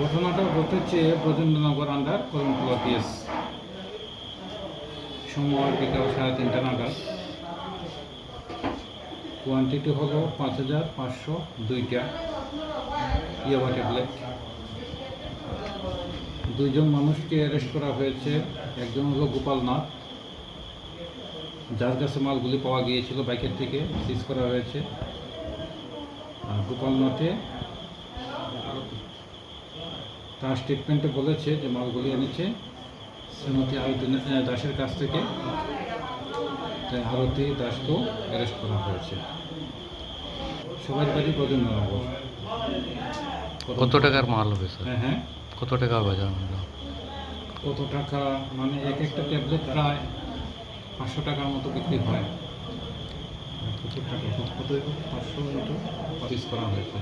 ঘটনাটা ঘটেছে Brajendranagar under করিমপুরা PS সময় বিকাল সাড়ে তিনটা নাগাদ। কোয়ান্টিটি হলো পাঁচ হাজার পাঁচশো দুইটা ইয়াবা ট্যাবলেট দুইজন মানুষকে অ্যারেস্ট করা হয়েছে, একজন হলো গোপাল নাথ। যার কাছে মালগুলি পাওয়া গিয়েছিল বাইকের থেকে, সিজ করা হয়েছে। আর গোপাল নাথে তার স্টেটমেন্টে বলেছে যে মালগুলি এনেছে শ্রীমতী আরতি দাসের কাছ থেকে। তাই আরতি দাসকেও অ্যারেস্ট করা হয়েছে। সবাই বাড়ি ব্রজেন্দ্রনগর কত টাকার মাল হবে স্যার? হ্যাঁ হ্যাঁ। কত টাকা বাজার হলো কত টাকা? মানে এক একটা ট্যাবলেট প্রায় পাঁচশো টাকার মতো বিক্রি হয়। কত টাকা? কত পাঁচশো মতো করা হয়েছে।